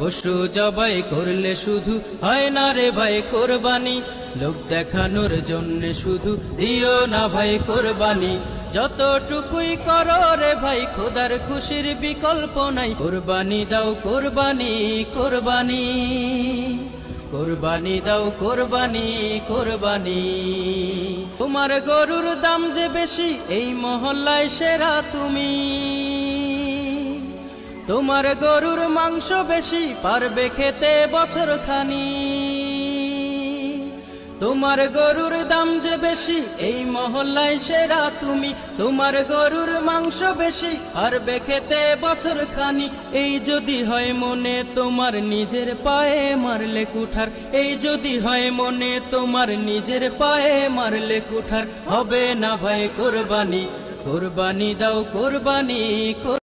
পশু জবাই করলে শুধু হয় না রে ভাই কোরবানি। লোক দেখানোর জন্য শুধু দিও না ভাই কোরবানি। যতটুকুই করো রে ভাই, খোদার খুশির বিকল্প নাই। কোরবানি দাও কোরবানি কোরবানি। কোরবানি দাও কোরবানি কোরবানি। তোমার গরুর দাম যে বেশি, এই মহল্লায় সেরা তুমি। তোমার গরুর মাংস বেশি পারবে খেতে বছর খানি তোমার গরুর দাম যে বেশি, এই মহল্লায় সেরা তুমি। তোমার গরুর মাংস বেশি পারবে খেতে বছর খানি এই যদি হয় মনে তোমার নিজের পায়ে মারলে কুঠার। এই যদি হয় মনে তোমার নিজের পায়ে মারলে কুঠার। হবে না ভাই কোরবানি কোরবানি দাও কোরবানি, কোর